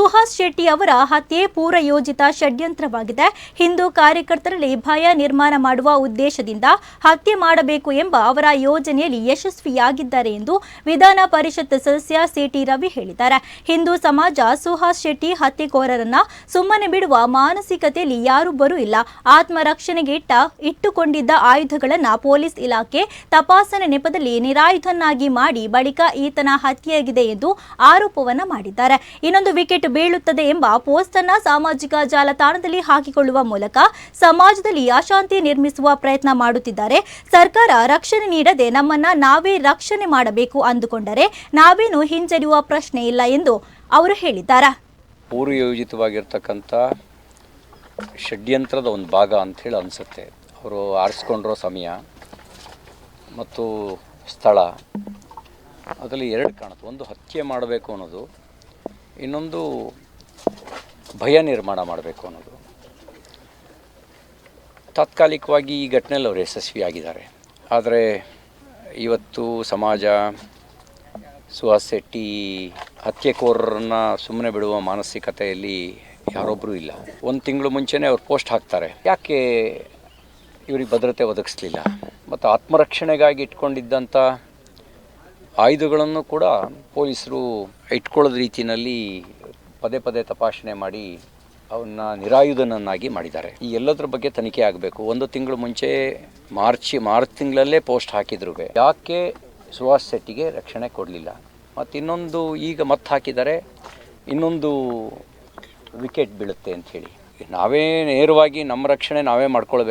ಸುಹಾಸ್ ಶೆಟ್ಟಿ ಅವರ ಹತ್ಯೆ ಪೂರ್ವಯೋಜಿತ ಷಡ್ಯಂತ್ರವಾಗಿದೆ. ಹಿಂದೂ ಕಾರ್ಯಕರ್ತರಲ್ಲಿ ಭಯ ನಿರ್ಮಾಣ ಮಾಡುವ ಉದ್ದೇಶದಿಂದ ಹತ್ಯೆ ಮಾಡಬೇಕು ಎಂಬ ಅವರ ಯೋಜನೆಯಲ್ಲಿ ಯಶಸ್ವಿಯಾಗಿದ್ದಾರೆ ಎಂದು ವಿಧಾನ ಪರಿಷತ್ ಸದಸ್ಯ ಸಿಟಿ ರವಿ ಹೇಳಿದ್ದಾರೆ. ಹಿಂದೂ ಸಮಾಜ ಸುಹಾಸ್ ಶೆಟ್ಟಿ ಹತ್ಯೆಕೋರರನ್ನ ಸುಮ್ಮನೆ ಬಿಡುವ ಮಾನಸಿಕತೆಯಲ್ಲಿ ಯಾರೊಬ್ಬರೂ ಇಲ್ಲ. ಆತ್ಮರಕ್ಷಣೆಗೆ ಇಟ್ಟ, ಇಟ್ಟುಕೊಂಡಿದ್ದ ಆಯುಧಗಳನ್ನ ಪೊಲೀಸ್ ಇಲಾಖೆ ತಪಾಸಣೆ ನೆಪದಲ್ಲಿ ನಿರಾಯುಧನ್ನಾಗಿ ಮಾಡಿ ಬಳಿಕ ಈತನ ಹತ್ಯೆಯಾಗಿದೆ ಎಂದು ಆರೋಪವನ್ನ ಮಾಡಿದ್ದಾರೆ. ಇನ್ನೊಂದು ವಿಕೆಟ್ ಬೀಳುತ್ತದೆ ಎಂಬ ಪೋಸ್ಟ್ ಅನ್ನ ಸಾಮಾಜಿಕ ಜಾಲತಾಣದಲ್ಲಿ ಹಾಕಿಕೊಳ್ಳುವ ಮೂಲಕ ಸಮಾಜದಲ್ಲಿ ಅಶಾಂತಿ ನಿರ್ಮಿಸುವ ಪ್ರಯತ್ನ ಮಾಡುತ್ತಿದ್ದಾರೆ. ಸರ್ಕಾರ ರಕ್ಷಣೆ ನೀಡದೆ ನಮ್ಮನ್ನ ನಾವೇ ರಕ್ಷಣೆ ಮಾಡಬೇಕು ಅಂದುಕೊಂಡರೆ ನಾವೇನು ಹಿಂಜರಿಯುವ ಪ್ರಶ್ನೆ ಇಲ್ಲ ಎಂದು ಅವರು ಹೇಳಿದ್ದಾರೆ. ಪೂರ್ವಯೋಜಿತವಾಗಿರ್ತಕ್ಕಂಥ ಷಡ್ಯಂತ್ರದ ಒಂದು ಭಾಗ ಅಂಥೇಳಿ ಅನಿಸುತ್ತೆ. ಅವರು ಆರಿಸ್ಕೊಂಡಿರೋ ಸಮಯ ಮತ್ತು ಸ್ಥಳ, ಅದರಲ್ಲಿ ಎರಡು ಕಾಣುತ್ತೆ. ಒಂದು ಹತ್ಯೆ ಮಾಡಬೇಕು ಅನ್ನೋದು ಇನ್ನೊಂದು ಭಯ ನಿರ್ಮಾಣ ಮಾಡಬೇಕು ಅನ್ನೋದು. ತಾತ್ಕಾಲಿಕವಾಗಿ ಈ ಘಟನೆಯಲ್ಲಿ ಅವರು ಯಶಸ್ವಿಯಾಗಿದ್ದಾರೆ. ಆದರೆ ಇವತ್ತು ಸಮಾಜ ಸುಹಾಸ್ ಶೆಟ್ಟಿ ಹತ್ಯೆಕೋರರನ್ನ ಸುಮ್ಮನೆ ಬಿಡುವ ಮಾನಸಿಕತೆಯಲ್ಲಿ ಯಾರೊಬ್ಬರೂ ಇಲ್ಲ. ಒಂದು ತಿಂಗಳು ಮುಂಚೆನೇ ಅವ್ರು ಪೋಸ್ಟ್ ಹಾಕ್ತಾರೆ. ಯಾಕೆ ಇವ್ರಿಗೆ ಭದ್ರತೆ ಒದಗಿಸ್ಲಿಲ್ಲ? ಮತ್ತು ಆತ್ಮರಕ್ಷಣೆಗಾಗಿ ಇಟ್ಕೊಂಡಿದ್ದಂಥ ಆಯುಧಗಳನ್ನು ಕೂಡ ಪೊಲೀಸರು ಇಟ್ಕೊಳ್ಳೋದ ರೀತಿಯಲ್ಲಿ ಪದೇ ಪದೇ ತಪಾಸಣೆ ಮಾಡಿ ಅವನ್ನ ನಿರಾಯುಧನನ್ನಾಗಿ ಮಾಡಿದ್ದಾರೆ. ಈ ಎಲ್ಲದರ ಬಗ್ಗೆ ತನಿಖೆ ಆಗಬೇಕು. ಒಂದು ತಿಂಗಳು ಮುಂಚೆ ಮಾರ್ಚ್ ಮಾರ್ಚ್ ತಿಂಗಳಲ್ಲೇ ಪೋಸ್ಟ್ ಹಾಕಿದ್ರು. ಯಾಕೆ ಸುಹಾಸ್ ಶೆಟ್ಟಿಗೆ ರಕ್ಷಣೆ ಕೊಡಲಿಲ್ಲ? ಮತ್ತು ಇನ್ನೊಂದು ಈಗ ಮತ್ತೆ ಹಾಕಿದ್ದಾರೆ, ಇನ್ನೊಂದು ವಿಕೆಟ್ ಬೀಳುತ್ತೆ ಅಂಥೇಳಿ ನಾವೇ ನೇರವಾಗಿ ನಮ್ಮ ರಕ್ಷಣೆ ನಾವೇ ಮಾಡ್ಕೊಳ್ಬೇಕು.